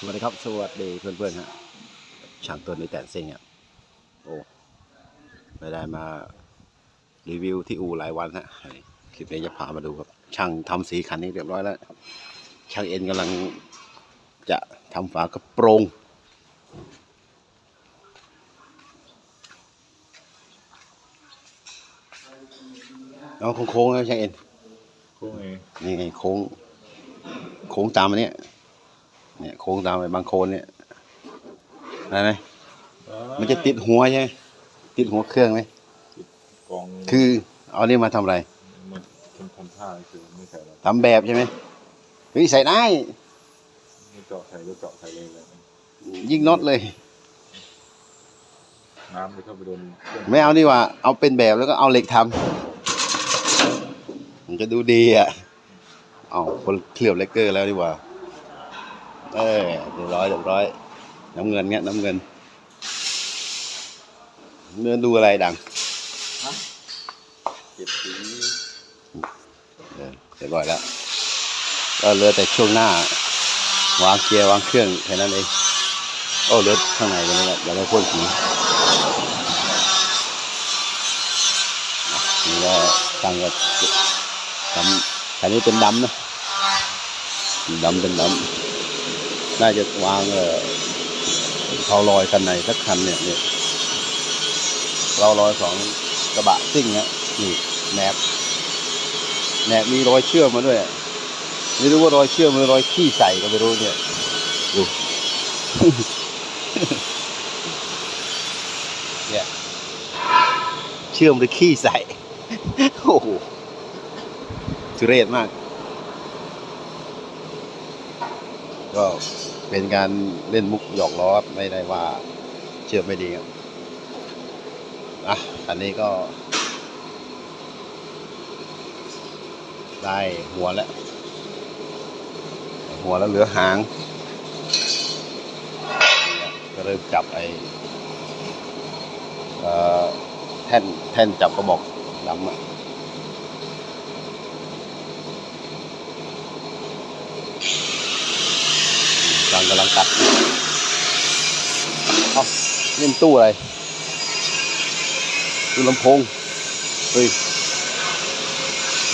สวัสดีครับ สวัสดีเพื่อนๆฮะช่างตัวนี้แต่งซิ่งอะโอ้ไม่ได้มารีวิวที่อู่หลายวันฮะคลิปนี้จะพามาดูครับ ช่างทำสีคันนี้เรียบร้อยแล้วครับช่างเอ็นกำลังจะทำฝากระโปรงเอาโค้งๆนะช่างเอ็นพวกนี้นี่ไงโค้ง โค้งตามอันเนี้ย เนี่ยโค้งตามไปบางโคนเนี่ยได้ไหมมันจะติดหัวใช่ไหมติดหัวเครื่องไหมกองคือเอานี่มาทำอะไรมันเป็นทำท่าคือไม่ใส่แล้วทำแบบใช่ไหมเฮ้ยใส่ได้ไม่เจาะใส่ก็เจาะใส่เลยเลยยิงน็อตเลยน้ำไปเข้าไปโดนเครื่องไม่เอานี่ว่า เอาเป็นแบบแล้วก็เอาเหล็กทำมันจะดูดีอะเอาคนเคลือบเลกเกอร์แล้วดีกว่า เออเรียบร้อยเรียบร้อย น้ำเงินเนี้ยน้ำเงินเนื้อดูอะไรดังเก็บสีเออเรียบร้อยแล้ว ก็เหลือแต่ช่วงหน้า วางเกียร์วางเครื่องแค่นั้นเอง โอ้เหลือข้างในกันนี่แหละอย่าไปพ่นสีนี่ก็ตั้งก็ดำอันนี้เป็นดำนะดำเป็นดำ น่าจะวางเออเขาลอยกันในสักคันเนี่ยเนี่ยเราลอยสองกระบะซิ่งเนี่ยนี่แนบแหนบมีรอยเชื่อมมาด้วยไม่รู้ว่ารอยเชื่อมหรือรอยขี้ใส่ก็ไม่รู้เนี่ยดูเนี่ยเชื่อมหรือขี้ใส่โอ้โหทุเรศมากก็ เป็นการเล่นมุกหยอกล้อไม่ได้ว่าเชื่อไม่ดีครับอะอันนี้ก็ ได้หัวแล้ว หัวแล้วเหลือหาง ก็เริ่มจับไอ้แท่นแท่นจับกระบอกดำอะ กำลังกำลังตัดเอ้าเล่นตู้อะไรตู้ลำโพง เฮ้ย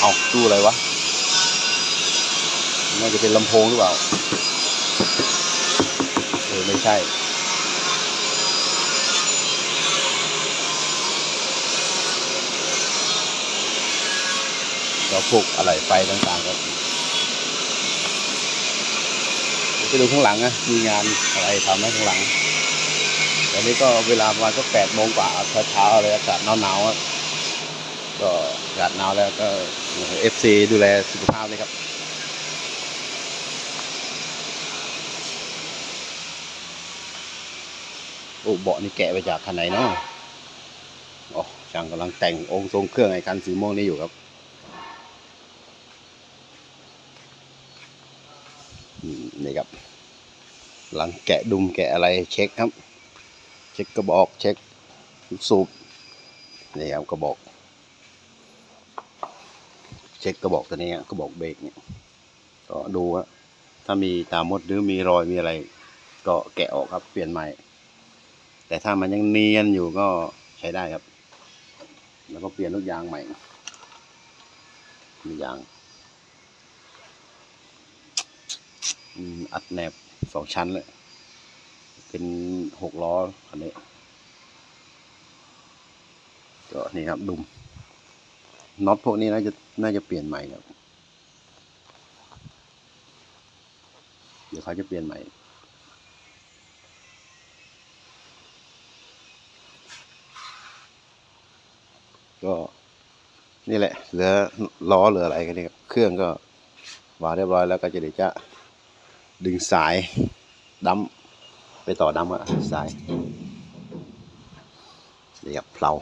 เอาตู้อะไรวะ น่าจะเป็นลำโพงหรือเปล่า เออ ไม่ใช่ก็พวกอะไรไฟต่างๆก็ ไปดูข้างหลังนะมีงานอะไรทำไหมข้างหลังตอนนี้ก็เวลาประมาณก็แปดโมงกว่าเช้าๆเลยอากาศหนาวๆก็อากาศหนาวแล้วก็เอฟซีดูแลสุขภาพเลยครับโอ้เบาะนี่แกะไปจากคันไหนเนาะโอ้ช่างกำลังแต่งองค์ทรงเครื่องไอ้คันสีม่วงนี่อยู่ครับอืม นี่ครับกำลังแกะดุมแกะอะไรเช็คครับ เช็คกระบอกเช็คลูกสูบนี่ครับกระบอก เช็คกระบอกตัวนี้กระบอกเบรกเนี่ยก็ดูว่าถ้ามีตามมดหรือมีรอยมีอะไร ก็แกะออกครับเปลี่ยนใหม่ แต่ถ้ามันยังเนียนอยู่ก็ใช้ได้ครับ แล้วก็เปลี่ยนลูกยางใหม่ลูกยาง อัดแนบสองชั้นเลยเป็นหกล้อคันนี้ก็นี่ครับดุมน็อตพวกนี้น่าจะน่าจะเปลี่ยนใหม่ครับเดี๋ยวเขาจะเปลี่ยนใหม่ ก็นี่แหละเหลือล้อเหลืออะไรกันนี่ครับเครื่องก็วางเรียบร้อยแล้วก็จะเดี๋ยวจะ ดึงสายดั้มไปต่อดัมอะสายนี่ครับเพลา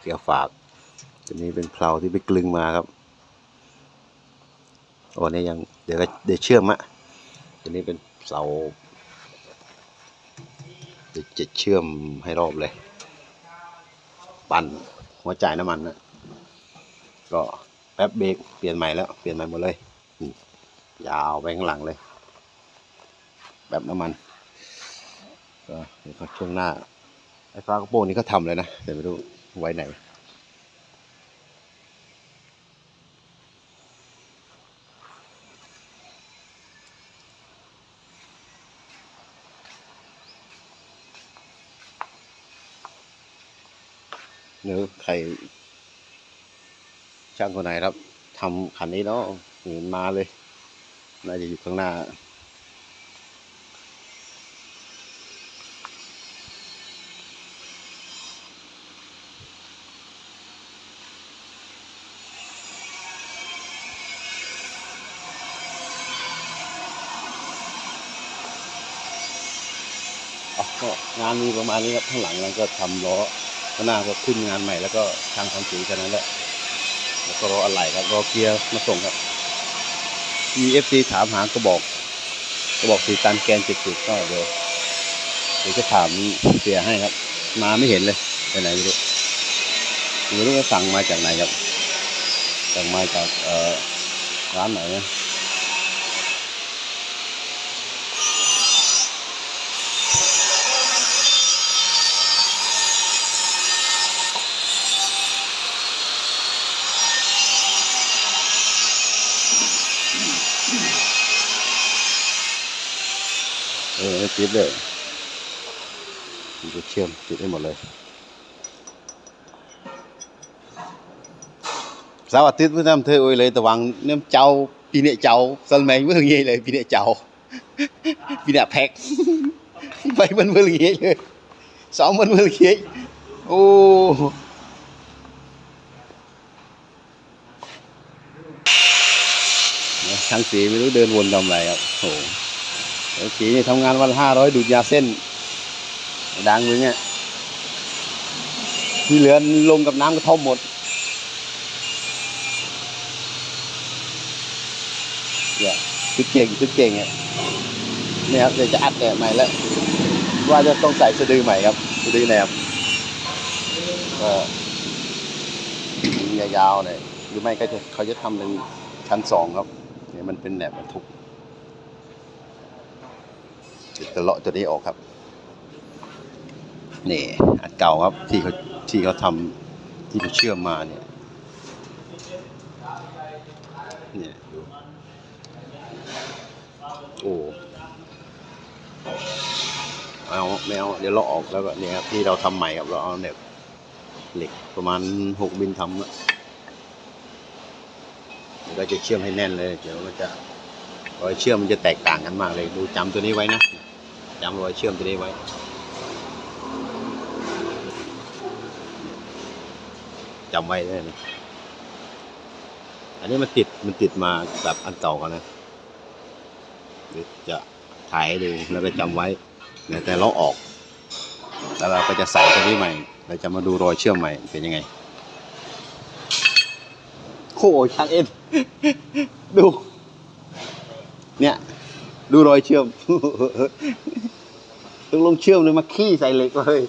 เกียร์ฝากตัวนี้เป็นเพลาที่ไปกลึงมาครับโอ้นี่ยังเดี๋ยวก็เดี๋ยวเชื่อมอะตัวนี้เป็นเสาเดี๋ยวจะเชื่อมให้รอบเลย ปั่นหัวจ่ายน้ำมันนะก็แป๊บเบรกเปลี่ยนใหม่แล้ว เปลี่ยนใหม่หมดเลย ยาวไปข้างหลังเลย แบบน้ำมันก็เดี๋ยวช่วงหน้าไอ้ฟ้ากระโปรงนี้ก็ทำเลยนะแต่ไม่รู้ไว้ไหนหรือใคร ช่างคนไหนครับทำคันนี้เนาะเห็นมาเลย น่าจะอยู่ข้างหน้า ก็งานมีประมาณนี้ครับข้างหลังนั้นก็ทำล้อข้างหน้าก็ขึ้นงานใหม่แล้วก็ช่างทำสีกันนั้นแหละแล้วก็รออะไหล่ครับรอเกียร์มาส่งครับมีเอฟซีถามหากระบอกกระบอกสีตันแกนเจ็ดสิบก็เดี๋ยวเดี๋ยวจะถามเสียให้ครับ มาไม่เห็นเลยไปไหนไม่รู้ไม่รู้ว่าสั่งมาจากไหนครับสั่งมาจากเอ่อร้านไหนนะ เออติดเลยมันจะเชื่อมติดได้หมดเลยสวัสดีพี่น้ำเธอโอ้ยเลยแต่วังเนี่ยเจ้าปี เนี่ยเจ้าสมัยเมื่อเลยปีเนี่ยทำงานวันห้าร้อยดูดยาเส้น ดังมึงเนี่ยที่เหลือลงกับน้ำกระท่อมหมด เนี่ยชุดเก่งชุดเก่งเนี่ยเนี่ยครับเดี๋ยวจะอัดแอบใหม่แล้ว ว่าจะต้องใส่สะดือใหม่ครับสะดือแหนบก็ยิงยาวๆหน่อยหรือไม่ก็จะเขาจะทำเป็นชั้นสองครับเนี่ยมันเป็นแหนบบรรทุก จะเลาะตัวนี้ออกครับ นี่อันเก่าครับที่เขาที่เขาทำที่เขาเชื่อมมาเนี่ยเนี่ยดูโอ้เอาไม่เอาเดี๋ยวเราออกแล้วก็เนี่ยครับที่เราทำใหม่ครับเราเอาเนี่ยเหล็กประมาณหกมิลทำอะแล้วก็จะเชื่อมให้แน่นเลย เดี๋ยวมันจะรอยเชื่อมมันจะแตกต่างกันมากเลย ดูจำตัวนี้ไว้นะ จำรอยเชื่อมตัวนี้ไว้จำไว้เลยนะอันนี้มันติดมันติดมาแบบอันเก่ากันนะเดี๋ยวจะถ่ายให้ดูแล้วก็จำไว้แต่เราออก แล้วเราก็จะใส่ตัวนี้ใหม่เราจะมาดูรอยเชื่อมใหม่เป็นยังไงโอ้ยช่างเอ็นดู เนี่ย ดูรอยเชื่อม ต้องลงเชื่อมเลยมาขี้ใส่เหล็กเลย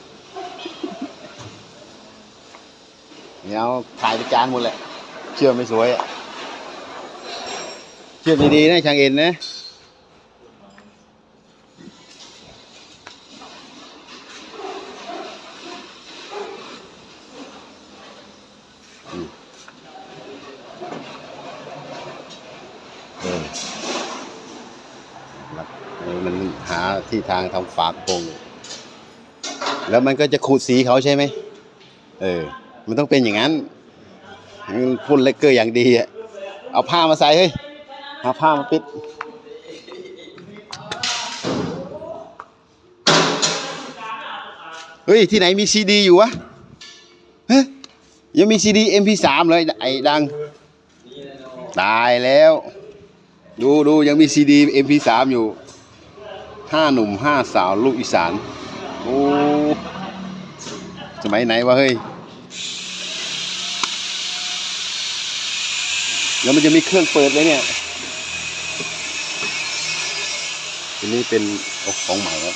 เนี่ยเอาถ่ายไปจานหมดแหละ เชื่อมไม่สวยอะเชื่อมดีๆนะช่างเอ็นนะ อืมเออ ครับเออมันหา ที่ทางทำฝากโปรงแล้วมันก็จะขูดสีเขาใช่ไหมเออ มันต้องเป็นอย่างนั้นมันพ่นเลกเกอร์อย่างดีอะเอาผ้ามาใส่เฮ้ยหาผ้ามาปิดเฮ้ย ที่ไหนมีซีดีอยู่วะเฮ้ยยังมีซีดี MP3 เลยไอ้ดัง ตายแล้ว ดูดูยังมีซีดี MP3 อยู่ ห้าหนุ่มห้าสาวลูกอีสาน โอ้ สมัยไหนวะเฮ้ย แล้วมันจะมีเครื่องเปิดเลยเนี่ยทีนี้เป็นอ้ของใหม่ครับ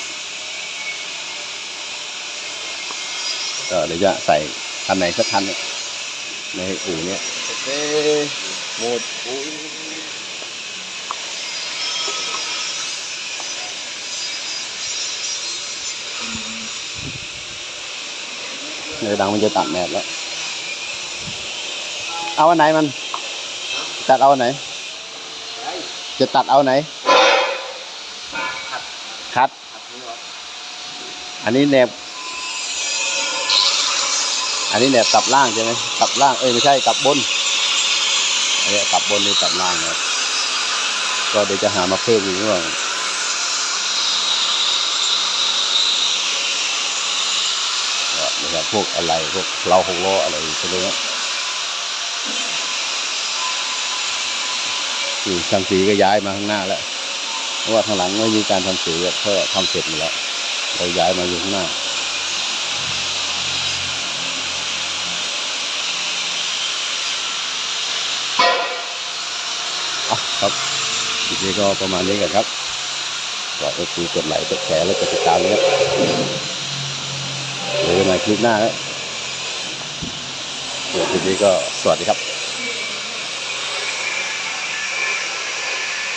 ก็เดี๋ยวจะใส่คันไหนสักคันเนี่ยในอู่เนี่ยโอเคหมดโอ้ย เดี๋ยวดังมันจะตัดแมสแล้ว เอาอันไหนมัน ตัดเอาอันไหน จะตัดเอาไหน คัด อันนี้แนบ อันนี้แนบกลับล่างใช่ไหมกลับล่าง เอ้ยไม่ใช่กลับบนอันนี้กลับบนนี่กลับล่างนะครับก็เดี๋ยวจะหามาเพิ่มอีกว่า นะครับพวกอะไรพวกเราหกล้ออะไรใช่ไหมครับนี่ช่างสีก็ย้ายมาข้างหน้าแล้วเพราะว่าข้างหลังไม่มีการทำสีอะก็ทำเสร็จหมดแล้วเราย้ายมาอยู่ข้างหน้าครับคลิปนี้ก็ประมาณนี้กันครับก็เอกดไลค์กดแชร์และกดติดตามนะครับ เจอกันใหม่คลิปหน้าครับเดี๋ยวคลิปนี้ก็สวัสดีครับ